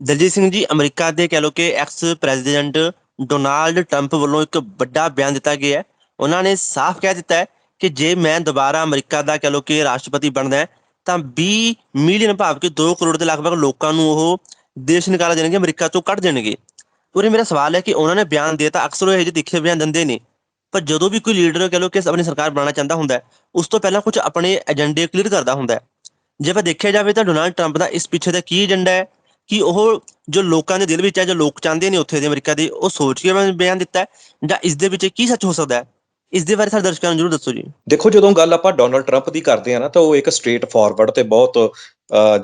Daljit Singh ji, America ਦੇ ਕਹਿ ਲੋ ਕਿ ਐਕਸ ਪ੍ਰੈਜ਼ੀਡੈਂਟ ਡੋਨਾਲਡ ਟਰੰਪ ਵੱਲੋਂ ਇੱਕ ਵੱਡਾ ਬਿਆਨ ਦਿੱਤਾ ਗਿਆ ਹੈ। ਉਹਨਾਂ ਨੇ ਸਾਫ਼ ਕਹਿ ਦਿੱਤਾ ਹੈ ਕਿ ਜੇ ਮੈਂ ਦੁਬਾਰਾ ਅਮਰੀਕਾ ਦਾ ਕਹਿ ਲੋ ਕਿ ਰਾਸ਼ਟਰਪਤੀ ਬਣਦਾ ਹੈ, ਤਾਂ 20 ਮਿਲੀਅਨ ਭਾਵ ਕਿ 2 ਕਰੋੜ ਦੇ ਲਗਭਗ ਲੋਕਾਂ ਨੂੰ ਉਹ ਦੇਸ਼ ਨਿਕਾਲ ਦੇਣਗੇ, ਅਮਰੀਕਾ ਤੋਂ ਕੱਢ ਦੇਣਗੇ। ਉਰੇ ਮੇਰਾ ਸਵਾਲ ਹੈ ਕਿ ਉਹਨਾਂ ਨੇ ਬਿਆਨ ਦਿੱਤਾ, ਅਕਸਰ ਉਹ ਇਹੋ ਜਿਹੇ ਤਿੱਖੇ ਬਿਆਨ ਦਿੰਦੇ ਨੇ, ਪਰ ਜਦੋਂ ਵੀ ਕੋਈ ਲੀਡਰ ਕਹਿ ਲੋ ਕਿ ਆਪਣੀ ਸਰਕਾਰ ਬਣਾਉਣਾ ਚਾਹੁੰਦਾ ਹੁੰਦਾ ਉਸ ਤੋਂ ਪਹਿਲਾਂ ਕੁਝ ਆਪਣੇ ਏਜੰਡੇ ਕਲੀਅਰ ਕਰਦਾ ਹੁੰਦਾ ਜੇ ਆਪਾਂ ਦੇਖਿਆ ਜਾਵੇ ਤਾਂ ਡੋਨਾਲਡ ਟਰੰਪ ਦਾ ਇਸ ਪਿੱਛੇ ਦਾ ਕੀ ਏਜੰਡਾ ਹੈ ਕਿ ਉਹ ਜੋ ਲੋਕਾਂ ਦੇ ਦਿਲ ਵਿੱਚ ਹੈ, ਜੋ ਲੋਕ ਚਾਹੁੰਦੇ ਨੇ ਉੱਥੇ ਦੇ ਅਮਰੀਕਾ ਦੇ, ਉਹ ਸੋਚ ਕੇ ਬਿਆਨ ਦਿੱਤਾ ਹੈ ਜਾਂ ਇਸ ਦੇ ਵਿੱਚ ਕੀ ਸੱਚ ਹੋ ਸਕਦਾ ਹੈ? ਇਸ ਦੇ ਬਾਰੇ ਸਾਡੇ ਦਰਸ਼ਕਾਂ ਨੂੰ ਜਰੂਰ ਦੱਸੋ ਜੀ। ਦੇਖੋ, ਜਦੋਂ ਗੱਲ ਆਪਾਂ ਡੋਨਲਡ ਟਰੰਪ ਦੀ ਕਰਦੇ ਆ ਨਾ, ਤਾਂ ਉਹ ਇੱਕ ਸਟ੍ਰੇਟ ਫਾਰਵਰਡ ਤੇ ਬਹੁਤ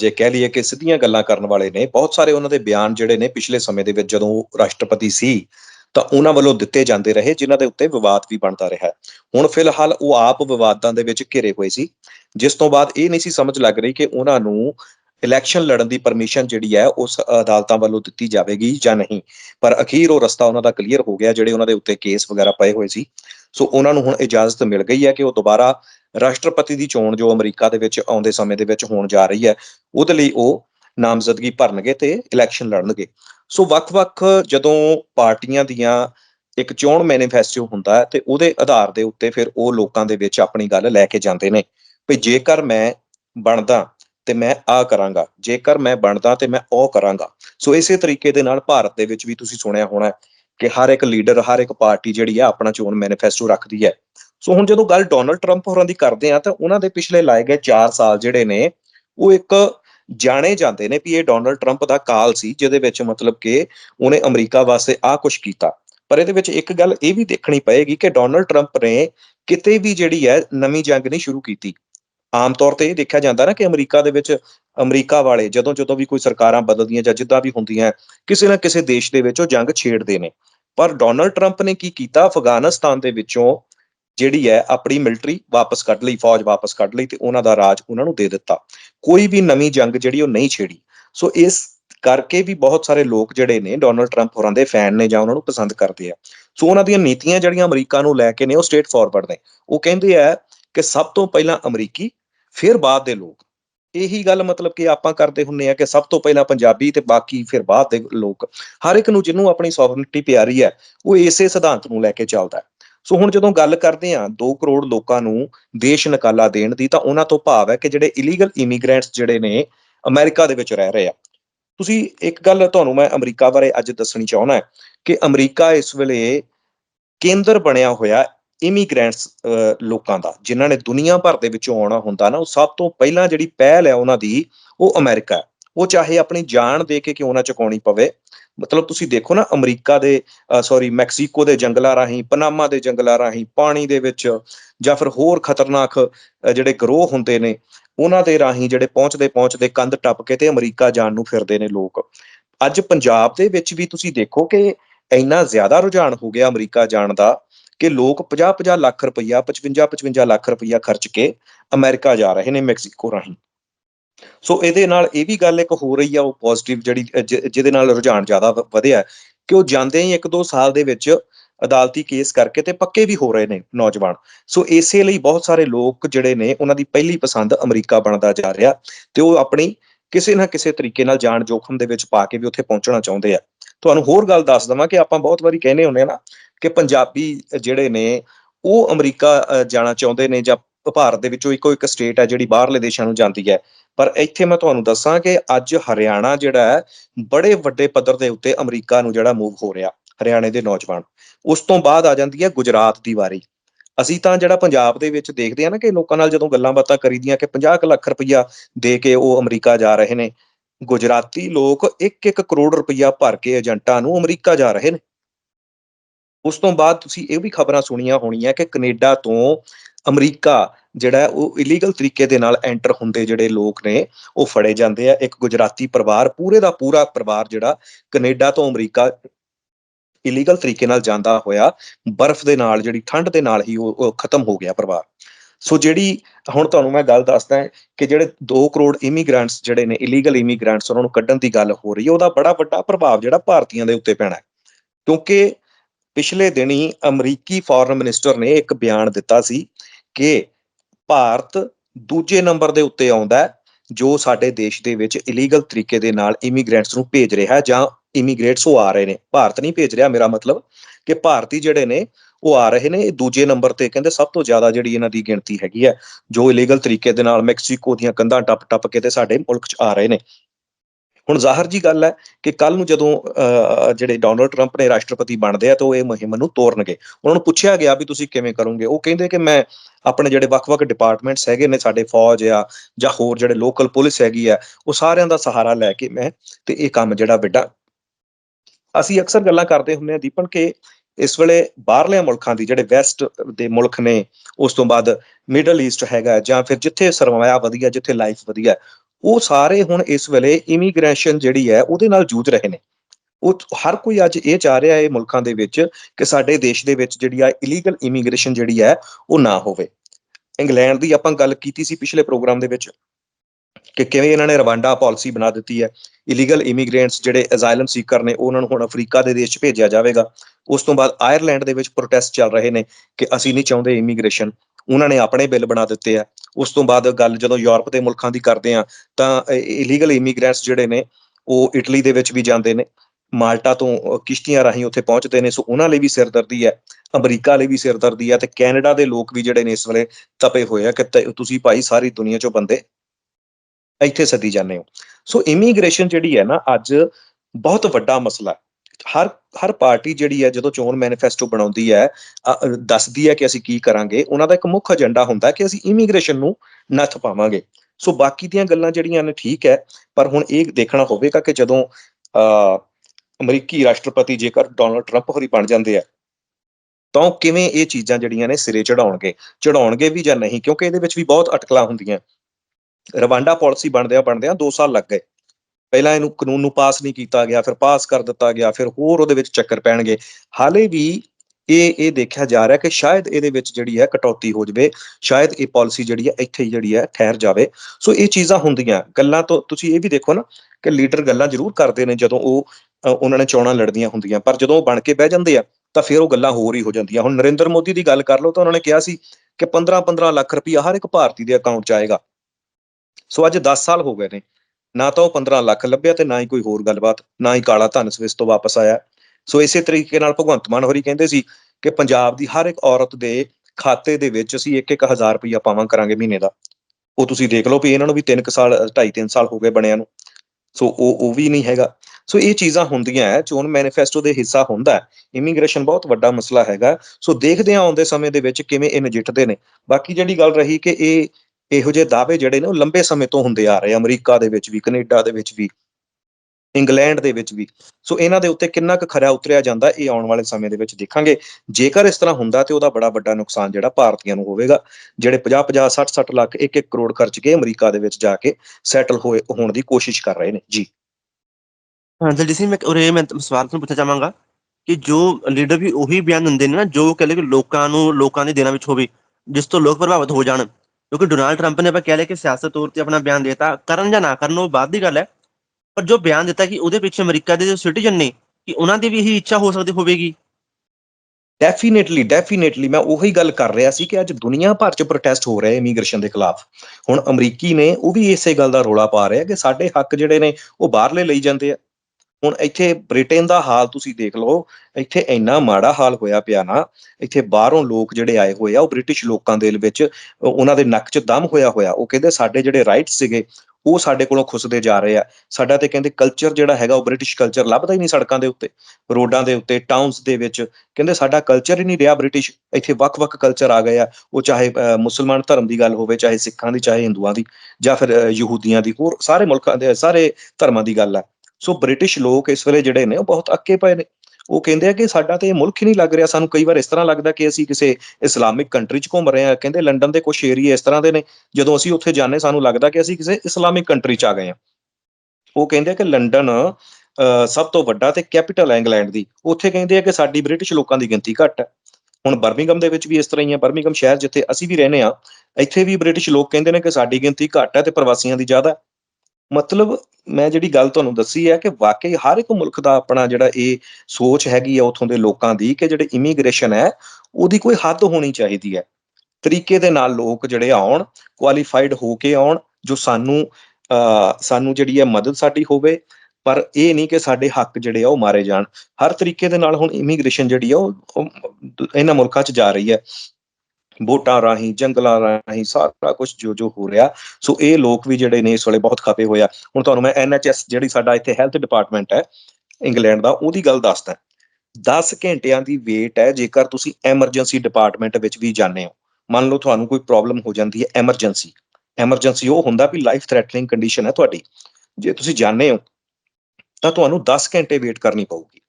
ਜੇ ਕਹਿ ਲਈਏ ਕਿ ਸਿੱਧੀਆਂ ਗੱਲਾਂ ਕਰਨ ਵਾਲੇ ਨੇ। ਬਹੁਤ ਸਾਰੇ ਉਹਨਾਂ ਦੇ ਬਿਆਨ ਜਿਹੜੇ ਨੇ ਪਿਛਲੇ ਸਮੇਂ ਦੇ ਵਿੱਚ ਜਦੋਂ ਰਾਸ਼ਟਰਪਤੀ ਸੀ, ਤਾਂ ਉਹਨਾਂ ਵੱਲੋਂ ਦਿੱਤੇ ਜਾਂਦੇ ਰਹੇ, ਜਿਨ੍ਹਾਂ ਦੇ ਉੱਤੇ ਵਿਵਾਦ ਵੀ ਬਣਦਾ ਰਿਹਾ ਹੁਣ ਫਿਲਹਾਲ ਉਹ ਆਪ ਵਿਵਾਦਾਂ ਦੇ ਵਿੱਚ ਘਿਰੇ ਹੋਏ ਸੀ। ਜਿਸ ਤੋਂ ਬਾਅਦ ਇਹ ਨਹੀਂ ਸੀ ਸਮਝ ਲੱਗ ਰਹੀ ਕਿ ਉਹਨਾਂ ਨੂੰ ਇਲੈਕਸ਼ਨ ਲੜਨ ਦੀ ਪਰਮਿਸ਼ਨ ਜਿਹੜੀ ਹੈ ਉਸ ਅਦਾਲਤਾਂ ਵੱਲੋਂ ਦਿੱਤੀ ਜਾਵੇਗੀ ਜਾਂ ਨਹੀਂ? ਪਰ ਅਖੀਰ ਉਹ ਰਸਤਾ ਉਹਨਾਂ ਦਾ ਕਲੀਅਰ ਹੋ ਗਿਆ ਜਿਹੜੇ ਉਹਨਾਂ ਦੇ ਉੱਤੇ ਕੇਸ ਵਗੈਰਾ ਪਏ ਹੋਏ ਸੀ। ਸੋ ਉਹਨਾਂ ਨੂੰ ਹੁਣ ਇਜਾਜ਼ਤ ਮਿਲ ਗਈ ਹੈ ਕਿ ਉਹ ਦੁਬਾਰਾ ਰਾਸ਼ਟਰਪਤੀ ਦੀ ਚੋਣ ਜੋ ਅਮਰੀਕਾ ਦੇ ਵਿੱਚ ਆਉਂਦੇ ਸਮੇਂ ਦੇ ਵਿੱਚ ਹੋਣ ਜਾ ਰਹੀ ਹੈ, ਉਹਦੇ ਲਈ ਉਹ ਨਾਮਜ਼ਦਗੀ ਭਰਨਗੇ ਤੇ ਇਲੈਕਸ਼ਨ ਲੜਨਗੇ। ਸੋ ਵੱਖ-ਵੱਖ ਜਦੋਂ ਪਾਰਟੀਆਂ ਦੀਆਂ ਇੱਕ ਚੋਣ ਮੈਨੀਫੈਸਟੋ ਹੁੰਦਾ ਹੈ ਤੇ ਉਹਦੇ ਆਧਾਰ ਦੇ ਉੱਤੇ ਫਿਰ ਉਹ ਲੋਕਾਂ ਦੇ ਵਿੱਚ ਆਪਣੀ ਗੱਲ ਲੈ ਕੇ ਜਾਂਦੇ ਨੇ। ਵੀ ਜੇਕਰ ਮੈਂ ਬਣਦਾ ਤੇ ਮੈਂ ਆ ਕਰਾਂਗਾ। ਜੇਕਰ ਮੈਂ ਬਣਦਾ ਤੇ ਮੈਂ ਉਹ ਕਰਾਂਗਾ। ਸੋ ਇਸੇ ਤਰੀਕੇ ਦੇ ਨਾਲ ਭਾਰਤ ਦੇ ਵਿੱਚ ਵੀ ਤੁਸੀਂ ਸੁਣਿਆ ਹੋਣਾ ਕਿ ਹਰ ਇੱਕ ਲੀਡਰ, ਹਰ ਇੱਕ ਪਾਰਟੀ ਜਿਹੜੀ ਆ ਆਪਣਾ ਚੋਣ ਮੈਨੀਫੈਸਟੋ ਰੱਖਦੀ ਹੈ। ਸੋ ਹੁਣ ਜਦੋਂ ਗੱਲ ਡੋਨਲਡ ਟਰੰਪ ਹੋਰਾਂ ਦੀ ਕਰਦੇ ਆ ਤਾਂ ਉਹਨਾਂ ਦੇ ਪਿਛਲੇ ਲਾਏ ਗਏ 4 ਸਾਲ ਜਿਹੜੇ ਨੇ, ਉਹ ਇੱਕ ਜਾਣੇ ਜਾਂਦੇ ਨੇ ਵੀ ਇਹ ਡੋਨਲਡ ਟਰੰਪ ਦਾ ਕਾਲ ਸੀ, ਜਿਹਦੇ ਵਿੱਚ ਮਤਲਬ ਕਿ ਉਹਨੇ ਅਮਰੀਕਾ ਵਾਸਤੇ ਆ ਕੁਝ ਕੀਤਾ। ਪਰ ਇਹਦੇ ਵਿੱਚ ਇੱਕ ਗੱਲ ਇਹ ਵੀ ਦੇਖਣੀ ਪਏਗੀ ਕਿ ਡੋਨਲਡ ਟਰੰਪ ਨੇ ਕਿਤੇ ਵੀ ਜਿਹੜੀ ਹੈ ਨਵੀਂ ਜੰਗ ਨਹੀਂ ਸ਼ੁਰੂ ਕੀਤੀ। ਆਮ ਤੌਰ ਤੇ ਇਹ ਦੇਖਿਆ ਜਾਂਦਾ ਨਾ ਕਿ ਅਮਰੀਕਾ ਦੇ ਵਿੱਚ, ਅਮਰੀਕਾ ਵਾਲੇ ਜਦੋਂ ਜਦੋਂ ਵੀ ਕੋਈ ਸਰਕਾਰਾਂ ਬਦਲਦੀਆਂ ਜਾਂ ਜਿੱਦਾਂ ਵੀ ਹੁੰਦੀਆਂ, ਕਿਸੇ ਨਾ ਕਿਸੇ ਦੇਸ਼ ਦੇ ਵਿੱਚ ਉਹ ਜੰਗ ਛੇੜਦੇ ਨੇ। ਪਰ ਡੋਨਲਡ ਟਰੰਪ ਨੇ ਕੀ ਕੀਤਾ? ਅਫਗਾਨਿਸਤਾਨ ਦੇ ਵਿੱਚੋਂ ਜਿਹੜੀ ਹੈ ਆਪਣੀ ਮਿਲਟਰੀ ਵਾਪਸ ਕੱਢ ਲਈ, ਫੌਜ ਵਾਪਸ ਕੱਢ ਲਈ ਤੇ ਉਹਨਾਂ ਦਾ ਰਾਜ ਉਹਨਾਂ ਨੂੰ ਦੇ ਦਿੱਤਾ। ਕੋਈ ਵੀ ਨਵੀਂ ਜੰਗ ਜਿਹੜੀ ਉਹ ਨਹੀਂ ਛੇੜੀ। ਸੋ ਇਸ ਕਰਕੇ ਵੀ ਬਹੁਤ ਸਾਰੇ ਲੋਕ ਜਿਹੜੇ ਨੇ ਡੋਨਲਡ ਟਰੰਪ ਹੋਰਾਂ ਦੇ ਫੈਨ ਨੇ ਜਾਂ ਉਹਨਾਂ ਨੂੰ ਪਸੰਦ ਕਰਦੇ ਆ। ਸੋ ਉਹਨਾਂ ਦੀਆਂ ਨੀਤੀਆਂ ਜਿਹੜੀਆਂ ਅਮਰੀਕਾ ਨੂੰ ਲੈ ਕੇ ਨੇ ਉਹ ਸਟੇਟ ਫਾਰਵਰਡ ਨੇ। ਉਹ ਕਹਿੰਦੇ ਆ ਕਿ ਸਭ ਤੋਂ ਪਹਿਲਾਂ ਅਮਰੀਕੀ ਫਿਰ ਬਾਅਦ ਦੇ ਲੋਕ। ਇਹੀ ਗੱਲ ਮਤਲਬ ਕਿ ਆਪਾਂ ਕਰਦੇ ਹੁੰਨੇ ਆ ਕਿ ਸਭ ਤੋਂ ਪਹਿਲਾਂ ਪੰਜਾਬੀ ਤੇ ਬਾਕੀ ਫਿਰ ਬਾਅਦ ਦੇ ਲੋਕ। ਹਰ ਇੱਕ ਨੂੰ ਜਿਹਨੂੰ ਆਪਣੀ ਸੌਵਰਨਟੀ ਪਿਆਰੀ ਹੈ, ਉਹ ਇਸੇ ਸਿਧਾਂਤ ਨੂੰ ਲੈ ਕੇ ਚੱਲਦਾ ਹੈ। ਸੋ ਹੁਣ ਜਦੋਂ ਗੱਲ ਕਰਦੇ ਆ 2 ਕਰੋੜ ਲੋਕਾਂ ਨੂੰ ਦੇਸ਼ ਨਿਕਾਲਾ ਦੇਣ ਦੀ, ਤਾਂ ਉਹਨਾਂ ਤੋਂ ਭਾਵ ਹੈ ਕਿ ਜਿਹੜੇ ਇਲੀਗਲ ਇਮੀਗ੍ਰੈਂਟਸ ਜਿਹੜੇ ਨੇ, ਅਮਰੀਕਾ ਦੇ ਵਿੱਚ ਰਹਿ ਰਹੇ ਆ। ਤੁਸੀਂ ਇੱਕ ਗੱਲ ਤੁਹਾਨੂੰ ਮੈਂ ਅਮਰੀਕਾ ਬਾਰੇ ਅੱਜ ਦੱਸਣੀ ਚਾਹੁੰਦਾ ਕਿ ਅਮਰੀਕਾ ਇਸ ਵੇਲੇ ਕੇਂਦਰ ਬਣਿਆ ਹੋਇਆ ਇਮੀਗ੍ਰੈਂਟਸ ਲੋਕਾਂ ਦਾ, ਜਿਨ੍ਹਾਂ ਨੇ ਦੁਨੀਆ ਭਰ ਦੇ ਵਿੱਚੋਂ ਆਉਣਾ ਹੁੰਦਾ ਨਾ, ਉਹ ਸਭ ਤੋਂ ਪਹਿਲਾਂ ਜਿਹੜੀ ਪਹਿਲ ਹੈ ਉਹਨਾਂ ਦੀ, ਉਹ ਅਮਰੀਕਾ ਹੈ। ਉਹ ਚਾਹੇ ਆਪਣੀ ਜਾਨ ਦੇ ਕੇ ਕਿਉਂ ਨਾ ਚੁਕਾਉਣੀ ਪਵੇ, ਮਤਲਬ ਤੁਸੀਂ ਦੇਖੋ ਨਾ, ਅਮਰੀਕਾ ਦੇ ਸੌਰੀ ਮੈਕਸੀਕੋ ਦੇ ਜੰਗਲਾਂ ਰਾਹੀਂ, ਪਨਾਮਾ ਦੇ ਜੰਗਲਾਂ ਰਾਹੀਂ, ਪਾਣੀ ਦੇ ਵਿੱਚ, ਜਾਂ ਫਿਰ ਹੋਰ ਖਤਰਨਾਕ ਜਿਹੜੇ ਗਰੋਹ ਹੁੰਦੇ ਨੇ, ਉਹਨਾਂ ਦੇ ਰਾਹੀਂ ਜਿਹੜੇ ਪਹੁੰਚਦੇ ਪਹੁੰਚਦੇ ਕੰਧ ਟੱਪ ਕੇ ਤੇ ਅਮਰੀਕਾ ਜਾਣ ਨੂੰ ਫਿਰਦੇ ਨੇ ਲੋਕ। ਅੱਜ ਪੰਜਾਬ ਦੇ ਵਿੱਚ ਵੀ ਤੁਸੀਂ ਦੇਖੋ ਕਿ ਇੰਨਾ ਜ਼ਿਆਦਾ ਰੁਝਾਨ ਹੋ ਗਿਆ ਅਮਰੀਕਾ ਜਾਣ ਦਾ ਕਿ ਲੋਕ 50-50 ਲੱਖ ਰੁਪਈਆ 55-55 ਲੱਖ ਰੁਪਈਆ ਖਰਚ ਕੇ ਅਮਰੀਕਾ ਜਾ ਰਹੇ ਨੇ ਮੈਕਸੀਕੋ ਰਾਹੀਂ। ਸੋ ਇਹਦੇ ਨਾਲ ਇਹ ਵੀ ਗੱਲ ਇੱਕ ਹੋ ਰਹੀ ਆ, ਉਹ ਪੋਜ਼ਿਟਿਵ ਜਿਹੜੀ ਜਿ- ਜਿਹਦੇ ਨਾਲ ਰੁਝਾਨ ਜ਼ਿਆਦਾ ਵਧਿਆ ਕਿ ਉਹ ਜਾਂਦੇ ਹੀ ਇੱਕ ਦੋ ਸਾਲ ਦੇ ਵਿੱਚ ਅਦਾਲਤੀ ਕੇਸ ਕਰਕੇ ਤੇ ਪੱਕੇ ਵੀ ਹੋ ਰਹੇ ਨੇ ਨੌਜਵਾਨ। ਸੋ ਇਸੇ ਲਈ ਬਹੁਤ ਸਾਰੇ ਲੋਕ ਜਿਹੜੇ ਨੇ, ਉਹਨਾਂ ਦੀ ਪਹਿਲੀ ਪਸੰਦ ਅਮਰੀਕਾ ਬਣਦਾ ਜਾ ਰਿਹਾ ਤੇ ਉਹ ਆਪਣੀ ਕਿਸੇ ਨਾ ਕਿਸੇ ਤਰੀਕੇ ਨਾਲ ਜਾਨ ਜੋਖਮ ਦੇ ਵਿੱਚ ਪਾ ਕੇ ਵੀ ਉੱਥੇ ਪਹੁੰਚਣਾ ਚਾਹੁੰਦੇ ਆ। ਤੁਹਾਨੂੰ ਹੋਰ ਗੱਲ ਦੱਸ ਦਵਾਂ ਕਿ ਆਪਾਂ ਬਹੁਤ ਵਾਰੀ ਕਹਿੰਦੇ ਹੁੰਦੇ ਆ ਨਾ ਕਿ ਪੰਜਾਬੀ ਜਿਹੜੇ ਨੇ, ਉਹ ਅਮਰੀਕਾ ਜਾਣਾ ਚਾਹੁੰਦੇ ਨੇ ਜਾਂ ਭਾਰਤ ਦੇ ਵਿੱਚੋਂ ਇੱਕੋ ਇੱਕ ਸਟੇਟ ਹੈ ਜਿਹੜੀ ਬਾਹਰਲੇ ਦੇਸ਼ਾਂ ਨੂੰ ਜਾਂਦੀ ਹੈ। ਪਰ ਇੱਥੇ ਮੈਂ ਤੁਹਾਨੂੰ ਦੱਸਾਂ ਕਿ ਅੱਜ ਹਰਿਆਣਾ ਜਿਹੜਾ ਹੈ, ਬੜੇ ਵੱਡੇ ਪੱਧਰ ਦੇ ਉੱਤੇ ਅਮਰੀਕਾ ਨੂੰ ਜਿਹੜਾ ਮੂਵ ਹੋ ਰਿਹਾ, ਹਰਿਆਣੇ ਦੇ ਨੌਜਵਾਨ। ਉਸ ਤੋਂ ਬਾਅਦ ਆ ਜਾਂਦੀ ਹੈ ਗੁਜਰਾਤ ਦੀ ਵਾਰੀ। ਅਸੀਂ ਤਾਂ ਜਿਹੜਾ ਪੰਜਾਬ ਦੇ ਵਿੱਚ ਦੇਖਦੇ ਆ ਨਾ ਕਿ ਲੋਕਾਂ ਨਾਲ ਜਦੋਂ ਗੱਲਾਂ ਬਾਤਾਂ ਕਰੀਦੀਆਂ ਕਿ 50 ਕੁ ਲੱਖ ਰੁਪਈਆ ਦੇ ਕੇ ਉਹ ਅਮਰੀਕਾ ਜਾ ਰਹੇ ਨੇ, ਗੁਜਰਾਤੀ ਲੋਕ 1-1 ਕਰੋੜ ਰੁਪਈਆ ਭਰ ਕੇ ਏਜੰਟਾਂ ਨੂੰ ਅਮਰੀਕਾ ਜਾ ਰਹੇ ਨੇ। ਉਸ ਤੋਂ ਬਾਅਦ ਤੁਸੀਂ ਇਹ ਵੀ ਖਬਰਾਂ ਸੁਣੀਆਂ ਹੋਣੀਆਂ ਕਿ ਕੈਨੇਡਾ ਤੋਂ ਅਮਰੀਕਾ ਜਿਹੜਾ ਉਹ ਇਲੀਗਲ ਤਰੀਕੇ ਦੇ ਨਾਲ ਐਂਟਰ ਹੁੰਦੇ ਜਿਹੜੇ ਲੋਕ ਨੇ, ਉਹ ਫੜੇ ਜਾਂਦੇ ਆ। ਇੱਕ ਗੁਜਰਾਤੀ ਪਰਿਵਾਰ, ਪੂਰੇ ਦਾ ਪੂਰਾ ਪਰਿਵਾਰ ਜਿਹੜਾ ਕੈਨੇਡਾ ਤੋਂ ਅਮਰੀਕਾ ਇਲੀਗਲ ਤਰੀਕੇ ਨਾਲ ਜਾਂਦਾ ਹੋਇਆ, ਬਰਫ਼ ਦੇ ਨਾਲ, ਜਿਹੜੀ ਠੰਡ ਦੇ ਨਾਲ ਹੀ ਉਹ ਖਤਮ ਹੋ ਗਿਆ ਪਰਿਵਾਰ। ਸੋ ਜਿਹੜੀ, ਹੁਣ ਤੁਹਾਨੂੰ ਮੈਂ ਗੱਲ ਦੱਸਦਾ ਕਿ ਜਿਹੜੇ 2 ਕਰੋੜ ਇਮੀਗ੍ਰੈਂਟਸ ਜਿਹੜੇ ਨੇ ਇਲੀਗਲ ਇਮੀਗ੍ਰੈਂਟਸ ਉਹਨਾਂ ਨੂੰ ਕੱਢਣ ਦੀ ਗੱਲ ਹੋ ਰਹੀ ਹੈ, ਉਹਦਾ ਬੜਾ ਵੱਡਾ ਪ੍ਰਭਾਵ ਜਿਹੜਾ ਭਾਰਤੀਆਂ ਦੇ ਉੱਤੇ ਪੈਣਾ ਹੈ। ਕਿਉਂਕਿ ਪਿਛਲੇ ਦਿਨੀ ਅਮਰੀਕੀ ਫੋਰਨ ਮਿਨਿਸਟਰ ਨੇ ਇੱਕ ਬਿਆਨ ਦਿੱਤਾ ਸੀ ਕਿ ਭਾਰਤ ਦੂਜੇ ਨੰਬਰ ਦੇ ਉੱਤੇ ਆਉਂਦਾ ਜੋ ਸਾਡੇ ਦੇਸ਼ ਦੇ ਵਿੱਚ ਇਲੀਗਲ ਤਰੀਕੇ ਦੇ ਨਾਲ ਇਮੀਗ੍ਰੈਂਟਸ ਨੂੰ ਭੇਜ ਰਿਹਾ ਜਾਂ ਇਮੀਗ੍ਰੇਟਸ ਉਹ ਆ ਰਹੇ ਨੇ। ਭਾਰਤ ਨਹੀਂ ਭੇਜ ਰਿਹਾ ਮੇਰਾ ਮਤਲਬ ਕਿ ਭਾਰਤੀ ਜਿਹੜੇ ਨੇ, ਉਹ ਆ ਰਹੇ ਨੇ, ਇਹ ਦੂਜੇ ਨੰਬਰ ਤੇ ਕਹਿੰਦੇ ਸਭ ਤੋਂ ਜ਼ਿਆਦਾ ਜਿਹੜੀ ਇਹਨਾਂ ਦੀ ਗਿਣਤੀ ਹੈਗੀ ਹੈ, ਜੋ ਇਲੀਗਲ ਤਰੀਕੇ ਦੇ ਨਾਲ ਮੈਕਸੀਕੋ ਦੀਆਂ ਕੰਧਾਂ ਟੱਪ ਟੱਪ ਕੇ ਤੇ ਸਾਡੇ ਮੁਲਕ 'ਚ ਆ ਰਹੇ ਨੇ। ਹੁਣ ਜ਼ਾਹਰ ਜੀ ਗੱਲ ਹੈ ਕਿ ਕੱਲ ਨੂੰ ਜਦੋਂ ਅਹ, ਜਿਹੜੇ ਡੋਨਲਡ ਟਰੰਪ ਨੇ ਰਾਸ਼ਟਰਪਤੀ ਬਣਦੇ ਆ ਤਾਂ ਉਹ ਇਹ ਮੁਹਿੰਮ ਨੂੰ ਤੋਰਨਗੇ। ਉਹਨਾਂ ਨੂੰ ਪੁੱਛਿਆ ਗਿਆ ਵੀ ਤੁਸੀਂ ਕਿਵੇਂ ਕਰੋਗੇ? ਉਹ ਕਹਿੰਦੇ ਕਿ ਮੈਂ ਆਪਣੇ ਜਿਹੜੇ ਵੱਖ-ਵੱਖ ਡਿਪਾਰਟਮੈਂਟਸ ਹੈਗੇ ਨੇ ਸਾਡੇ ਫੌਜ ਆ ਜਾਂ ਹੋਰ ਜਿਹੜੇ ਲੋਕਲ ਪੁਲਿਸ ਹੈਗੀ ਆ ਉਹ ਸਾਰਿਆਂ ਦਾ ਸਹਾਰਾ ਲੈ ਕੇ ਮੈਂ ਤੇ ਇਹ ਕੰਮ ਜਿਹੜਾ ਵੱਡਾ ਅਸੀਂ ਅਕਸਰ ਗੱਲਾਂ ਕਰਦੇ ਹੁੰਦੇ ਆ ਦੀਪਨ ਕਿ ਇਸ ਵੇਲੇ ਬਾਹਰਲਿਆਂ ਮੁਲਕਾਂ ਦੀ ਜਿਹੜੇ ਵੈਸਟ ਦੇ ਮੁਲਕ ਨੇ ਉਸ ਤੋਂ ਬਾਅਦ ਮਿਡਲ ਈਸਟ ਹੈਗਾ ਜਾਂ ਫਿਰ ਜਿੱਥੇ ਸਰਮਾਇਆ ਵਧੀਆ ਜਿੱਥੇ ਲਾਈਫ ਵਧੀਆ ਉਹ ਸਾਰੇ ਹੁਣ ਇਸ ਵੇਲੇ ਇਮੀਗ੍ਰੇਸ਼ਨ ਜਿਹੜੀ ਹੈ ਉਹਦੇ ਨਾਲ ਜੂਝ ਰਹੇ ਨੇ। ਉਹ ਹਰ ਕੋਈ ਅੱਜ ਇਹ ਚਾਹ ਰਿਹਾ ਹੈ ਮੁਲਕਾਂ ਦੇ ਵਿੱਚ ਕਿ ਸਾਡੇ ਦੇਸ਼ ਦੇ ਵਿੱਚ ਜਿਹੜੀ ਆ ਇਲੀਗਲ ਇਮੀਗ੍ਰੇਸ਼ਨ ਜਿਹੜੀ ਹੈ ਉਹ ਨਾ ਹੋਵੇ। ਇੰਗਲੈਂਡ ਦੀ ਆਪਾਂ ਗੱਲ ਕੀਤੀ ਸੀ ਪਿਛਲੇ ਪ੍ਰੋਗਰਾਮ ਦੇ ਵਿੱਚ ਕਿ ਕਿਵੇਂ ਇਹਨਾਂ ਨੇ ਰਵਾਂਡਾ ਪਾਲਿਸੀ ਬਣਾ ਦਿੱਤੀ ਹੈ। ਇਲੀਗਲ ਇਮੀਗ੍ਰੈਂਟਸ ਜਿਹੜੇ ਅਜ਼ਾਈਲਮ ਸੀਕਰ ਨੇ, ਉਹਨਾਂ ਨੂੰ ਹੁਣ ਅਫਰੀਕਾ ਦੇ ਦੇਸ਼ 'ਚ ਭੇਜਿਆ ਜਾਵੇਗਾ। ਉਸ ਤੋਂ ਬਾਅਦ ਆਇਰਲੈਂਡ ਦੇ ਵਿੱਚ ਪ੍ਰੋਟੈਸਟ ਚੱਲ ਰਹੇ ਨੇ ਕਿ ਅਸੀਂ ਨਹੀਂ ਚਾਹੁੰਦੇ ਇਮੀਗ੍ਰੇਸ਼ਨ ਉਹਨਾਂ ਨੇ ਆਪਣੇ ਬਿੱਲ ਬਣਾ ਦਿੱਤੇ ਆ। ਉਸ ਤੋਂ ਬਾਅਦ ਗੱਲ ਜਦੋਂ ਯੂਰਪ ਦੇ ਮੁਲਕਾਂ ਦੀ ਕਰਦੇ ਆ, ਤਾਂ ਇਲੀਗਲ ਇਮੀਗ੍ਰੈਂਟਸ ਜਿਹੜੇ ਨੇ, ਉਹ ਇਟਲੀ ਦੇ ਵਿੱਚ ਵੀ ਜਾਂਦੇ ਨੇ। ਮਾਲਟਾ ਤੋਂ ਕਿਸ਼ਤੀਆਂ ਰਾਹੀਂ ਉੱਥੇ ਪਹੁੰਚਦੇ ਨੇ। ਸੋ ਉਹਨਾਂ ਲਈ ਵੀ ਸਿਰਦਰਦੀ ਹੈ, ਅਮਰੀਕਾ ਲਈ ਵੀ ਸਿਰਦਰਦੀ ਹੈ ਤੇ ਕੈਨੇਡਾ ਦੇ ਲੋਕ ਵੀ ਜਿਹੜੇ ਨੇ ਇਸ ਵੇਲੇ ਤਪੇ ਹੋਏ ਆ ਕਿ ਤ- ਤੁਸੀਂ ਭਾਈ ਸਾਰੀ ਦੁਨੀਆ ਚੋਂ ਬੰਦੇ ਇੱਥੇ ਸੱਦੀ ਜਾਂਦੇ ਹੋ। ਸੋ ਇਮੀਗ੍ਰੇਸ਼ਨ ਜਿਹੜੀ ਹੈ ਨਾ, ਅੱਜ ਬਹੁਤ ਵੱਡਾ ਮਸਲਾ ਹੈ। ਹਰ ਹਰ ਪਾਰਟੀ ਜਿਹੜੀ ਹੈ, ਜਦੋਂ ਚੋਣ ਮੈਨੀਫੈਸਟੋ ਬਣਾਉਂਦੀ ਹੈ ਦੱਸਦੀ ਹੈ ਕਿ ਅਸੀਂ ਕੀ ਕਰਾਂਗੇ, ਉਹਨਾਂ ਦਾ ਇੱਕ ਮੁੱਖ ਏਜੰਡਾ ਹੁੰਦਾ ਕਿ ਅਸੀਂ ਇਮੀਗ੍ਰੇਸ਼ਨ ਨੂੰ ਨੱਥ ਪਾਵਾਂਗੇ। ਸੋ ਬਾਕੀ ਦੀਆਂ ਗੱਲਾਂ ਜਿਹੜੀਆਂ ਨੇ, ਠੀਕ ਹੈ, ਪਰ ਹੁਣ ਇਹ ਦੇਖਣਾ ਹੋਵੇਗਾ ਕਿ ਜਦੋਂ ਅਮਰੀਕੀ ਰਾਸ਼ਟਰਪਤੀ ਜੇਕਰ ਡੋਨਲਡ ਟਰੰਪ ਹੋਰੀ ਬਣ ਜਾਂਦੇ ਆ ਤਾਂ ਉਹ ਕਿਵੇਂ ਇਹ ਚੀਜ਼ਾਂ ਜਿਹੜੀਆਂ ਨੇ ਸਿਰੇ ਚੜਾਉਣਗੇ? ਚੜਾਉਣਗੇ ਵੀ ਜਾਂ ਨਹੀਂ? ਕਿਉਂਕਿ ਇਹਦੇ ਵਿੱਚ ਵੀ ਬਹੁਤ ਅਟਕਲਾਂ ਹੁੰਦੀਆਂ। ਰਵਾਂਡਾ ਪਾਲਿਸੀ ਬਣਦਿਆਂ ਬਣਦਿਆਂ 2 ਸਾਲ ਲੱਗ ਗਏ। ਪਹਿਲਾਂ ਇਹਨੂੰ ਕਾਨੂੰਨ ਨੂੰ ਪਾਸ ਨਹੀਂ ਕੀਤਾ ਗਿਆ, ਫਿਰ ਪਾਸ ਕਰ ਦਿੱਤਾ ਗਿਆ, ਫਿਰ ਹੋਰ ਉਹਦੇ ਵਿੱਚ ਚੱਕਰ ਪੈਣਗੇ। ਹਾਲੇ ਵੀ ਇਹ ਇਹ ਦੇਖਿਆ ਜਾ ਰਿਹਾ ਕਿ ਸ਼ਾਇਦ ਇਹਦੇ ਵਿੱਚ ਜਿਹੜੀ ਹੈ ਕਟੌਤੀ ਹੋ ਜਾਵੇ, ਸ਼ਾਇਦ ਇਹ ਪਾਲਿਸੀ ਜਿਹੜੀ ਹੈ ਇੱਥੇ ਹੀ ਜਿਹੜੀ ਹੈ ਠਹਿਰ ਜਾਵੇ। ਸੋ ਇਹ ਚੀਜ਼ਾਂ ਹੁੰਦੀਆਂ, ਗੱਲਾਂ ਤੋਂ ਤੁਸੀਂ ਇਹ ਵੀ ਦੇਖੋ ਨਾ ਕਿ ਲੀਡਰ ਗੱਲਾਂ ਜ਼ਰੂਰ ਕਰਦੇ ਨੇ ਜਦੋਂ ਉਹ ਉਹਨਾਂ ਨੇ ਚੋਣਾਂ ਲੜਦੀਆਂ ਹੁੰਦੀਆਂ, ਪਰ ਜਦੋਂ ਉਹ ਬਣ ਕੇ ਬਹਿ ਜਾਂਦੇ ਆ, ਤਾਂ ਫਿਰ ਉਹ ਗੱਲਾਂ ਹੋਰ ਹੀ ਹੋ ਜਾਂਦੀਆਂ। ਹੁਣ ਨਰਿੰਦਰ ਮੋਦੀ ਦੀ ਗੱਲ ਕਰ ਲਓ ਤਾਂ ਉਹਨਾਂ ਨੇ ਕਿਹਾ ਸੀ ਕਿ 15-15 ਲੱਖ ਰੁਪਈਆ ਹਰ ਇੱਕ ਭਾਰਤੀ ਦੇ ਅਕਾਊਂਟ 'ਚ ਆਏਗਾ। ਸੋ ਅੱਜ 10 ਸਾਲ ਹੋ ਗਏ ਨੇ। ਨਾ ਤਾਂ ਉਹ 15 ਲੱਖ ਲੱਭਿਆ ਤੇ ਨਾ ਹੀ ਕੋਈ ਹੋਰ ਗੱਲਬਾਤ, ਨਾ ਹੀ ਕਾਲਾ ਧਨ ਸਵਿਸ ਤੋਂ ਵਾਪਸ ਆਇਆ। ਸੋ ਇਸੇ ਤਰੀਕੇ ਨਾਲ ਭਗਵੰਤ ਮਾਨ ਹੋਰੀ ਕਹਿੰਦੇ ਸੀ ਕਿ ਪੰਜਾਬ ਦੀ ਹਰ ਇੱਕ ਔਰਤ ਦੇ ਖਾਤੇ ਦੇ ਵਿੱਚ ਅਸੀਂ 1-1000 ਰੁਪਇਆ ਪਾਵਾਂ ਕਰਾਂਗੇ ਮਹੀਨੇ ਦਾ। ਉਹ ਤੁਸੀਂ ਦੇਖ ਲਓ ਵੀ ਇਹਨਾਂ ਨੂੰ ਵੀ 3 ਸਾਲ 2.5-3 ਸਾਲ ਹੋ ਗਏ ਬਣਿਆ ਨੂੰ। ਸੋ ਉਹ ਉਹ ਵੀ ਨਹੀਂ ਹੈਗਾ। ਸੋ ਇਹ ਚੀਜ਼ਾਂ ਹੁੰਦੀਆਂ ਹੈ ਚੋਣ ਮੈਨੀਫੈਸਟੋ ਦੇ ਹਿੱਸਾ ਹੁੰਦਾ ਹੈ ਇਮੀਗ੍ਰੇਸ਼ਨ ਬਹੁਤ ਵੱਡਾ ਮਸਲਾ ਹੈਗਾ। ਸੋ ਦੇਖਦੇ ਹਾਂ ਆਉਂਦੇ ਸਮੇਂ ਦੇ ਵਿੱਚ ਕਿਵੇਂ ਇਹ ਨਜਿੱਠਦੇ ਨੇ। ਬਾਕੀ ਜਿਹੜੀ ਗੱਲ ਰਹੀ ਕਿ ਇਹ ਇਹੋ ਜਿਹੇ ਦਾਅਵੇ ਜਿਹੜੇ ਨੇ ਉਹ ਲੰਬੇ ਸਮੇਂ ਤੋਂ ਹੁੰਦੇ ਆ ਰਹੇ ਆ, ਅਮਰੀਕਾ ਦੇ ਵਿੱਚ ਵੀ ਕੈਨੇਡਾ ਦੇ ਵਿੱਚ ਵੀ ਇੰਗਲੈਂਡ ਦੇ ਵਿੱਚ ਵੀ। ਸੋ ਇਹਨਾਂ ਦੇ ਉੱਤੇ ਕਿੰਨਾ ਕੁ ਖਰਾ ਉਤਰਿਆ ਜਾਂਦਾ ਇਹ ਆਉਣ ਵਾਲੇ ਸਮੇਂ ਦੇ ਵਿੱਚ ਦੇਖਾਂਗੇ। ਜੇਕਰ ਇਸ ਤਰ੍ਹਾਂ ਹੁੰਦਾ ਤੇ ਉਹਦਾ ਬੜਾ ਵੱਡਾ ਨੁਕਸਾਨ ਜਿਹੜਾ ਭਾਰਤੀਆਂ ਨੂੰ ਹੋਵੇਗਾ ਜਿਹੜੇ 50 50 60 60 ਲੱਖ 1 1 ਕਰੋੜ ਖਰਚ ਕੇ ਅਮਰੀਕਾ ਦੇ ਵਿੱਚ ਜਾ ਕੇ ਸੈਟਲ ਹੋਏ ਹੋਣ ਦੀ ਕੋਸ਼ਿਸ਼ ਕਰ ਰਹੇ ਨੇ। ਜੀ। ਹਾਂ ਦਲਜੀਤ ਸਿੰਘ ਮੈਂ ਉਰੇ ਮੈਂ ਸਵਾਲ ਤੁਹਾਨੂੰ ਪੁੱਛਣਾ ਚਾਹਾਂਗਾ ਕਿ ਜੋ ਲੀਡਰ ਵੀ ਉਹੀ ਬਿਆਨ ਦਿੰਦੇ ਨੇ ਨਾ ਜੋ ਕਹਿੰਦੇ ਕਿ ਲੋਕਾਂ ਨੂੰ ਲੋਕਾਂ ਦੇ ਦਿਨਾਂ ਵਿੱਚ ਹੋਵੇ ਜਿਸ ਤੋਂ ਲੋਕ ਪ੍ਰਭਾਵਿਤ ਹੋ ਜਾਣ ਕਿਉਂਕਿ ਡੋਨਾਲਡ ਟਰੰਪ ਨੇ ਆਪਾਂ ਕਹਿ ਲਿਆ ਕਿ ਸਿਆਸਤ ਤੌਰ ਤੇ ਆਪਣਾ ਬਿਆਨ ਦੇਤਾ, ਕਰਨ ਜਾਂ ਨਾ ਕਰਨ ਉਹ ਬਾਅਦ ਦੀ ਗੱਲ ਹੈ। ਪਰ ਜੋ ਬਿਆਨ ਦਿੱਤਾ ਕਿ ਉਹਦੇ ਪਿੱਛੇ ਅਮਰੀਕਾ ਦੇ ਜੋ ਸਿਟੀਜ਼ਨ ਨੇ, ਕਿ ਉਹਨਾਂ ਦੀ ਵੀ ਇਹੀ ਇੱਛਾ ਹੋ ਸਕਦੀ ਹੋਵੇਗੀ। ਡੈਫੀਨਿਟਲੀ ਡੈਫੀਨਿਟਲੀ ਮੈਂ ਉਹੀ ਗੱਲ ਕਰ ਰਿਹਾ ਸੀ ਕਿ ਅੱਜ ਦੁਨੀਆ ਭਰ 'ਚ ਪ੍ਰੋਟੈਸਟ ਹੋ ਰਹੇ ਇਮੀਗ੍ਰੇਸ਼ਨ ਦੇ ਖਿਲਾਫ। ਹੁਣ ਅਮਰੀਕੀ ਨੇ ਉਹ ਵੀ ਇਸੇ ਗੱਲ ਦਾ ਰੋਲਾ ਪਾ ਰਿਹਾ ਕਿ ਸਾਡੇ ਹੱਕ ਜਿਹੜੇ ਨੇ ਉਹ ਬਾਹਰਲੇ ਲਈ ਜਾਂਦੇ ਆ। ਹੁਣ ਇੱਥੇ ਬ੍ਰਿਟੇਨ ਦਾ ਹਾਲ ਤੁਸੀਂ ਦੇਖ ਲਓ, ਇੱਥੇ ਇੰਨਾ ਮਾੜਾ ਹਾਲ ਹੋਇਆ ਪਿਆ ਨਾ, ਇੱਥੇ ਬਾਹਰੋਂ ਲੋਕ ਜਿਹੜੇ ਆਏ ਹੋਏ ਆ, ਉਹ ਬ੍ਰਿਟਿਸ਼ ਲੋਕਾਂ ਦੇ ਵਿੱਚ ਉਹਨਾਂ ਦੇ ਨੱਕ 'ਚ ਦਮ ਹੋਇਆ ਹੋਇਆ, ਉਹ ਕਹਿੰਦੇ ਸਾਡੇ ਜਿਹੜੇ ਰਾਈਟਸ ਸੀਗੇ, ਉਹ ਸਾਡੇ ਕੋਲੋਂ ਖੁੱਸਦੇ ਜਾ ਰਹੇ ਆ। ਸਾਡਾ ਤੇ ਕਹਿੰਦੇ ਕਲਚਰ ਜਿਹੜਾ ਹੈਗਾ, ਉਹ ਬ੍ਰਿਟਿਸ਼ ਕਲਚਰ ਲੱਭਦਾ ਹੀ ਨਹੀਂ ਸੜਕਾਂ ਦੇ ਉੱਤੇ, ਰੋਡਾਂ ਦੇ ਉੱਤੇ ਟਾਊਨਸ ਦੇ ਵਿੱਚ। ਕਹਿੰਦੇ ਸਾਡਾ ਕਲਚਰ ਹੀ ਨਹੀਂ ਰਿਹਾ ਬ੍ਰਿਟਿਸ਼, ਇੱਥੇ ਵੱਖ-ਵੱਖ ਕਲਚਰ ਆ ਗਏ ਆ, ਉਹ ਚਾਹੇ ਮੁਸਲਮਾਨ ਧਰਮ ਦੀ ਗੱਲ ਹੋਵੇ, ਚਾਹੇ ਸਿੱਖਾਂ ਦੀ, ਚਾਹੇ ਹਿੰਦੂਆਂ ਦੀ, ਜਾਂ ਫਿਰ ਯਹੂਦੀਆਂ ਦੀ, ਹੋਰ ਸਾਰੇ ਮੁਲਕਾਂ ਦੇ, ਸਾਰੇ ਧਰਮਾਂ ਦੀ ਗੱਲ ਆ। ਸੋ ਬ੍ਰਿਟਿਸ਼ ਲੋਕ ਇਸ ਵੇਲੇ ਜਿਹੜੇ ਨੇ ਉਹ ਬਹੁਤ ਅੱਕੇ ਪਏ ਨੇ। ਉਹ ਕਹਿੰਦੇ ਆ ਕਿ ਸਾਡਾ ਤੇ ਇਹ ਮੁਲਕ ਹੀ ਨਹੀਂ ਲੱਗ ਰਿਹਾ। ਸਾਨੂੰ ਕਈ ਵਾਰ ਇਸ ਤਰ੍ਹਾਂ ਲੱਗਦਾ ਕਿ ਅਸੀਂ ਕਿਸੇ ਇਸਲਾਮਿਕ ਕੰਟਰੀ 'ਚ ਘੁੰਮ ਰਹੇ ਆ ਕਹਿੰਦੇ ਲੰਡਨ ਦੇ ਕੁਝ ਏਰੀਆ ਇਸ ਤਰ੍ਹਾਂ ਦੇ ਨੇ। ਜਦੋਂ ਅਸੀਂ ਉੱਥੇ ਜਾਂਦੇ, ਸਾਨੂੰ ਲੱਗਦਾ ਕਿ ਅਸੀਂ ਕਿਸੇ ਇਸਲਾਮਿਕ ਕੰਟਰੀ 'ਚ ਆ ਗਏ ਆ ਉਹ ਕਹਿੰਦੇ ਆ ਕਿ ਲੰਡਨ ਸਭ ਤੋਂ ਵੱਡਾ ਤੇ ਕੈਪੀਟਲ ਹੈ ਇੰਗਲੈਂਡ ਦੀ। ਉੱਥੇ ਕਹਿੰਦੇ ਆ ਕਿ ਸਾਡੀ ਬ੍ਰਿਟਿਸ਼ ਲੋਕਾਂ ਦੀ ਗਿਣਤੀ ਘੱਟ ਹੈ। ਹੁਣ ਬਰਮਿੰਗਮ ਦੇ ਵਿੱਚ ਵੀ ਇਸ ਤਰ੍ਹਾਂ ਹੀ ਹੈ। ਬਰਮਿੰਗਮ ਸ਼ਹਿਰ ਜਿੱਥੇ ਅਸੀਂ ਵੀ ਰਹਿੰਦੇ ਆ ਇੱਥੇ ਵੀ ਬ੍ਰਿਟਿਸ਼ ਲੋਕ ਕਹਿੰਦੇ ਨੇ ਕਿ ਸਾਡੀ ਗਿਣਤੀ ਘੱਟ ਹੈ ਤੇ ਪ੍ਰਵਾਸੀਆਂ ਦੀ ਜ਼ਿਆਦਾ ਮਤਲਬ ਮੈਂ ਜਿਹੜੀ ਗੱਲ ਤੁਹਾਨੂੰ ਦੱਸੀ ਹੈ ਕਿ ਵਾਕਈ ਹਰ ਇੱਕ ਮੁਲਕ ਦਾ ਆਪਣਾ ਜਿਹੜਾ ਇਹ ਸੋਚ ਹੈਗੀ ਆ ਉਥੋਂ ਦੇ ਲੋਕਾਂ ਦੀ ਕਿ ਜਿਹੜੇ ਇਮੀਗ੍ਰੇਸ਼ਨ ਹੈ, ਉਹਦੀ ਕੋਈ ਹੱਦ ਹੋਣੀ ਚਾਹੀਦੀ ਹੈ। ਤਰੀਕੇ ਦੇ ਨਾਲ ਲੋਕ ਜਿਹੜੇ ਆਉਣ ਕੁਆਲੀਫਾਈਡ ਹੋ ਕੇ ਆਉਣ, ਜੋ ਸਾਨੂੰ, ਅਹ, ਸਾਨੂੰ ਜਿਹੜੀ ਹੈ ਮਦਦ ਸਾਡੀ ਹੋਵੇ, ਪਰ ਇਹ ਨਹੀਂ ਕਿ ਸਾਡੇ ਹੱਕ ਜਿਹੜੇ ਆ ਉਹ ਮਾਰੇ ਜਾਣ। ਹਰ ਤਰੀਕੇ ਦੇ ਨਾਲ ਹੁਣ ਇਮੀਗ੍ਰੇਸ਼ਨ ਜਿਹੜੀ ਆ ਉਹ, ਇਹਨਾਂ ਮੁਲਕਾਂ 'ਚ ਜਾ ਰਹੀ ਹੈ। ਵੋਟਾਂ ਰਾਹੀਂ, ਜੰਗਲਾਂ ਰਾਹੀਂ ਸਾਰਾ ਕੁਝ ਜੋ ਜੋ ਹੋ ਰਿਹਾ। ਸੋ ਇਹ ਲੋਕ ਵੀ ਜਿਹੜੇ ਨੇ ਇਸ ਵੇਲੇ ਬਹੁਤ ਖਪੇ ਹੋਏ ਆ। ਹੁਣ ਤੁਹਾਨੂੰ ਮੈਂ ਐਨਐਚਐਸ ਜਿਹੜੀ ਸਾਡਾ ਇੱਥੇ ਹੈਲਥ ਡਿਪਾਰਟਮੈਂਟ ਹੈ ਇੰਗਲੈਂਡ ਦਾ, ਉਹਦੀ ਗੱਲ ਦੱਸਦਾ। 10 ਘੰਟਿਆਂ ਦੀ ਵੇਟ ਹੈ, ਜੇਕਰ ਤੁਸੀਂ ਐਮਰਜੈਂਸੀ ਡਿਪਾਰਟਮੈਂਟ ਵਿੱਚ ਵੀ ਜਾਂਦੇ ਹੋ। ਮੰਨ ਲਓ ਤੁਹਾਨੂੰ ਕੋਈ ਪ੍ਰੋਬਲਮ ਹੋ ਜਾਂਦੀ ਹੈ, ਐਮਰਜੈਂਸੀ। ਐਮਰਜੈਂਸੀ, ਉਹ ਹੁੰਦਾ ਵੀ ਲਾਈਫ ਥ੍ਰੈਟਨਿੰਗ ਕੰਡੀਸ਼ਨ ਹੈ ਤੁਹਾਡੀ। ਜੇ ਤੁਸੀਂ ਜਾਂਦੇ ਹੋ, ਤਾਂ ਤੁਹਾਨੂੰ 10 ਘੰਟੇ ਵੇਟ ਕਰਨੀ ਪਊਗੀ।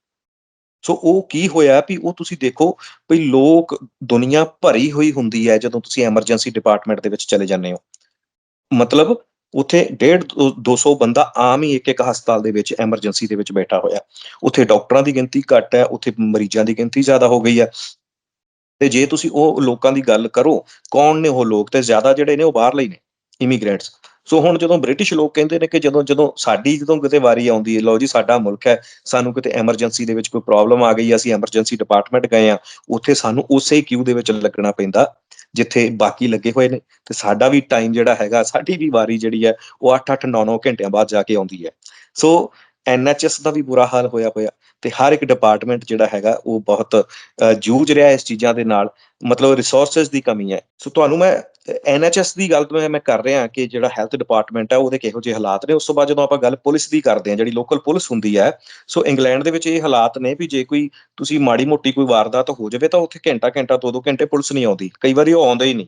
ਸੋ ਉਹ ਕੀ ਹੋਇਆ ਵੀ ਉਹ ਤੁਸੀਂ ਦੇਖੋ ਵੀ ਲੋਕ ਦੁਨੀਆ ਭਰੀ ਹੋਈ ਹੁੰਦੀ ਹੈ ਜਦੋਂ ਤੁਸੀਂ ਐਮਰਜੈਂਸੀ ਡਿਪਾਰਟਮੈਂਟ ਦੇ ਵਿੱਚ ਚਲੇ ਜਾਂਦੇ ਹੋ। ਮਤਲਬ ਉੱਥੇ 1.5 200 ਬੰਦਾ ਆਮ ਹੀ ਇੱਕ ਇੱਕ ਹਸਪਤਾਲ ਦੇ ਵਿੱਚ ਐਮਰਜੈਂਸੀ ਦੇ ਵਿੱਚ ਬੈਠਾ ਹੋਇਆ। ਉੱਥੇ ਡਾਕਟਰਾਂ ਦੀ ਗਿਣਤੀ ਘੱਟ ਹੈ, ਉੱਥੇ ਮਰੀਜ਼ਾਂ ਦੀ ਗਿਣਤੀ ਜ਼ਿਆਦਾ ਹੋ ਗਈ ਹੈ। ਤੇ ਜੇ ਤੁਸੀਂ ਉਹ ਲੋਕਾਂ ਦੀ ਗੱਲ ਕਰੋ, ਕੌਣ ਨੇ ਉਹ ਲੋਕ ਤੇ ਜ਼ਿਆਦਾ ਜਿਹੜੇ ਨੇ ਉਹ ਬਾਹਰਲੇ ਹੀ ਨੇ ਇਮੀਗ੍ਰੈਂਟਸ ਸੋ ਹੁਣ ਜਦੋਂ ਬ੍ਰਿਟਿਸ਼ ਲੋਕ ਕਹਿੰਦੇ ਨੇ ਕਿ ਜਦੋਂ ਜਦੋਂ ਸਾਡੀ ਜਦੋਂ ਕਿਤੇ ਵਾਰੀ ਆਉਂਦੀ ਹੈ, ਲਓ ਜੀ ਸਾਡਾ ਮੁਲਕ ਹੈ, ਸਾਨੂੰ ਕਿਤੇ ਐਮਰਜੈਂਸੀ ਦੇ ਵਿੱਚ ਕੋਈ ਪ੍ਰੋਬਲਮ ਆ ਗਈ, ਅਸੀਂ ਐਮਰਜੈਂਸੀ ਡਿਪਾਰਟਮੈਂਟ ਗਏ ਆ ਉੱਥੇ ਸਾਨੂੰ ਉਸੇ ਕਿਊ ਦੇ ਵਿੱਚ ਲੱਗਣਾ ਪੈਂਦਾ, ਜਿੱਥੇ ਬਾਕੀ ਲੱਗੇ ਹੋਏ ਨੇ। ਤੇ ਸਾਡਾ ਵੀ ਟਾਈਮ ਜਿਹੜਾ ਹੈਗਾ, ਸਾਡੀ ਵੀ ਵਾਰੀ ਜਿਹੜੀ ਹੈ, ਉਹ 8-8 9-9 ਘੰਟਿਆਂ ਬਾਅਦ ਜਾ ਕੇ ਆਉਂਦੀ ਹੈ। ਸੋ ਐਨਐਚਐਸ ਦਾ ਵੀ ਬੁਰਾ ਹਾਲ ਹੋਇਆ ਹੋਇਆ ਤੇ ਹਰ ਇੱਕ ਡਿਪਾਰਟਮੈਂਟ ਜਿਹੜਾ ਹੈਗਾ, ਉਹ ਬਹੁਤ ਜੂਝ ਰਿਹਾ ਇਸ ਚੀਜ਼ਾਂ ਦੇ ਨਾਲ। ਮਤਲਬ ਰਿਸੋਰਸਸ ਦੀ ਕਮੀ ਹੈ। ਸੋ ਤੁਹਾਨੂੰ ਮੈਂ ਐਨਐਚਐਸ ਦੀ ਗੱਲ ਮੈਂ ਕਰ ਰਿਹਾ ਕਿ ਜਿਹੜਾ ਹੈਲਥ ਡਿਪਾਰਟਮੈਂਟ ਹੈ ਉਹਦੇ ਕਿਹੋ ਜਿਹੇ ਹਾਲਾਤ ਨੇ। ਉਸ ਤੋਂ ਬਾਅਦ ਜਦੋਂ ਆਪਾਂ ਗੱਲ ਪੁਲਿਸ ਦੀ ਕਰਦੇ ਹਾਂ, ਜਿਹੜੀ ਲੋਕਲ ਪੁਲਿਸ ਹੁੰਦੀ ਹੈ ਸੋ ਇੰਗਲੈਂਡ ਦੇ ਵਿੱਚ ਇਹ ਹਾਲਾਤ ਨੇ ਵੀ ਜੇ ਕੋਈ ਤੁਸੀਂ ਮਾੜੀ ਮੋਟੀ ਕੋਈ ਵਾਰਦਾਤ ਹੋ ਜਾਵੇ ਤਾਂ ਉੱਥੇ ਘੰਟਾ ਘੰਟਾ, ਦੋ ਦੋ ਘੰਟੇ ਪੁਲਿਸ ਨਹੀਂ ਆਉਂਦੀ। ਕਈ ਵਾਰੀ ਉਹ ਆਉਂਦੇ ਹੀ ਨਹੀਂ।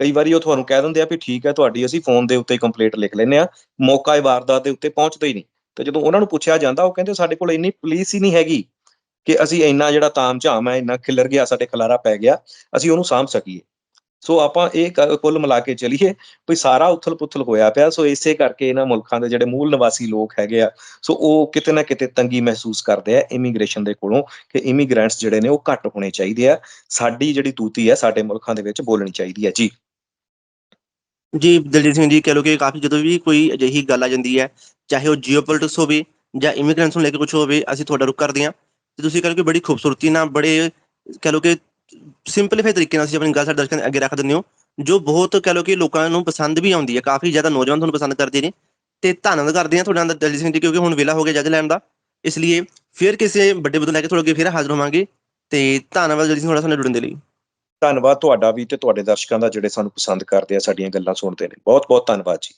ਕਈ ਵਾਰੀ ਉਹ ਤੁਹਾਨੂੰ ਕਹਿ ਦਿੰਦੇ ਆ ਵੀ ਠੀਕ ਹੈ ਤੁਹਾਡੀ ਅਸੀਂ ਫੋਨ ਦੇ ਉੱਤੇ ਕੰਪਲੀਟ ਲਿਖ ਲੈਨੇ ਆ ਮੌਕਾ ਇਹ ਵਾਰਦਾਤ ਦੇ ਉੱਤੇ ਪਹੁੰਚਦਾ ਹੀ ਨਹੀਂ। ਤੇ ਜਦੋਂ ਉਹਨਾਂ ਨੂੰ ਪੁੱਛਿਆ ਜਾਂਦਾ, ਉਹ ਕਹਿੰਦੇ ਸਾਡੇ ਕੋਲ ਇੰਨੀ ਪੁਲਿਸ ਹੀ ਨਹੀਂ ਹੈਗੀ ਕਿ ਅਸੀਂ ਇੰਨਾ ਜਿਹੜਾ ਤਾਮ ਝਾਮ ਹੈ ਇੰਨਾ ਖਿਲਰ ਗਿਆ, ਸਾਡੇ ਖਲਾਰਾ ਪੈ ਗਿਆ, ਅਸੀਂ ਉਹਨੂੰ ਸਾਂਭ ਸਕੀਏ। ਸੋ ਆਪਾਂ ਇਹ ਕ- ਕੁੱਲ ਮਿਲਾ ਕੇ ਚਲੀਏ ਵੀ ਸਾਰਾ ਉਥਲ ਪੁਥਲ ਹੋਇਆ ਪਿਆ। ਸੋ ਇਸੇ ਕਰਕੇ ਇਹਨਾਂ ਮੁਲਕਾਂ ਦੇ ਜਿਹੜੇ ਮੂਲ ਨਿਵਾਸੀ ਲੋਕ ਹੈਗੇ ਆ ਸੋ ਉਹ ਕਿਤੇ ਨਾ ਕਿਤੇ ਤੰਗੀ ਮਹਿਸੂਸ ਕਰਦੇ ਆ ਇਮੀਗ੍ਰੇਸ਼ਨ ਦੇ ਕੋਲੋਂ ਕਿ ਇਮੀਗ੍ਰੈਂਟਸ ਜਿਹੜੇ ਨੇ ਉਹ ਘੱਟ ਹੋਣੇ ਚਾਹੀਦੇ ਆ। ਸਾਡੀ ਜਿਹੜੀ ਤੂਤੀ ਹੈ ਸਾਡੇ ਮੁਲਕਾਂ ਦੇ ਵਿੱਚ ਬੋਲਣੀ ਚਾਹੀਦੀ ਹੈ ਜੀ। ਜੀ, ਦਲਜੀਤ ਸਿੰਘ ਜੀ, ਕਹਿ ਲਓ ਕਿ ਕਾਫੀ ਜਦੋਂ ਵੀ ਕੋਈ ਅਜਿਹੀ ਗੱਲ ਆ ਜਾਂਦੀ ਹੈ, ਚਾਹੇ ਉਹ ਜੀਓਪੋਲਿਟਿਕਸ ਹੋਵੇ ਜਾਂ ਇਮੀਗ੍ਰੈਂਟਸ ਨੂੰ ਲੈ ਕੇ ਕੁਝ ਹੋਵੇ, ਅਸੀਂ ਤੁਹਾਡਾ ਰੁਕ ਕਰਦੇ ਹਾਂ। ਤੇ ਤੁਸੀਂ ਕਹਿ ਲਓ ਕਿ ਬੜੀ ਖੂਬਸੂਰਤੀ ਨਾਲ ਬੜੇ, ਕਹਿ ਲਓ ਕਿ ਸਿੰਪਲੀਫਾਈ ਤਰੀਕੇ ਨਾਲ ਅਸੀਂ ਆਪਣੀ ਗੱਲ ਸਾਡੇ ਦਰਸ਼ਕਾਂ ਦੇ ਅੱਗੇ ਰੱਖ ਦਿੰਦੇ ਹੋ। ਜੋ ਬਹੁਤ ਕਹਿ ਲਓ ਕਿ ਲੋਕਾਂ ਨੂੰ ਪਸੰਦ ਵੀ ਆਉਂਦੀ ਹੈ, ਕਾਫੀ ਜ਼ਿਆਦਾ ਨੌਜਵਾਨ ਤੁਹਾਨੂੰ ਪਸੰਦ ਕਰਦੇ ਨੇ। ਤੇ ਧੰਨਵਾਦ ਕਰਦੇ ਹਾਂ ਤੁਹਾਡਾ ਦਾ ਦਲਜੀਤ ਸਿੰਘ ਜੀ, ਕਿਉਂਕਿ ਹੁਣ ਵੇਲਾ ਹੋ ਗਿਆ ਜੱਜ ਲੈਣ ਦਾ। ਇਸ ਲਈ ਫਿਰ ਕਿਸੇ ਵੱਡੇ ਬਦਲ ਲੈ ਕੇ ਤੁਹਾਡੇ ਅੱਗੇ ਫਿਰ ਹਾਜ਼ਰ ਹੋਵਾਂਗੇ। ਤੇ ਧੰਨਵਾਦ ਦਲਜੀਤ ਸਿੰਘ ਤੁਹਾਡਾ ਸਾਨੂੰ ਜੁੜਨ ਦੇ ਲਈ। ਧੰਨਵਾਦ ਤੁਹਾਡਾ ਵੀ ਤੇ ਤੁਹਾਡੇ ਦਰਸ਼ਕਾਂ ਦਾ ਜਿਹੜੇ ਸਾਨੂੰ ਪਸੰਦ ਕਰਦੇ ਆ, ਸਾਡੀਆਂ ਗੱਲਾਂ ਸੁਣਦੇ ਨੇ। ਬਹੁਤ ਬਹੁਤ ਧੰਨਵਾਦ ਜੀ।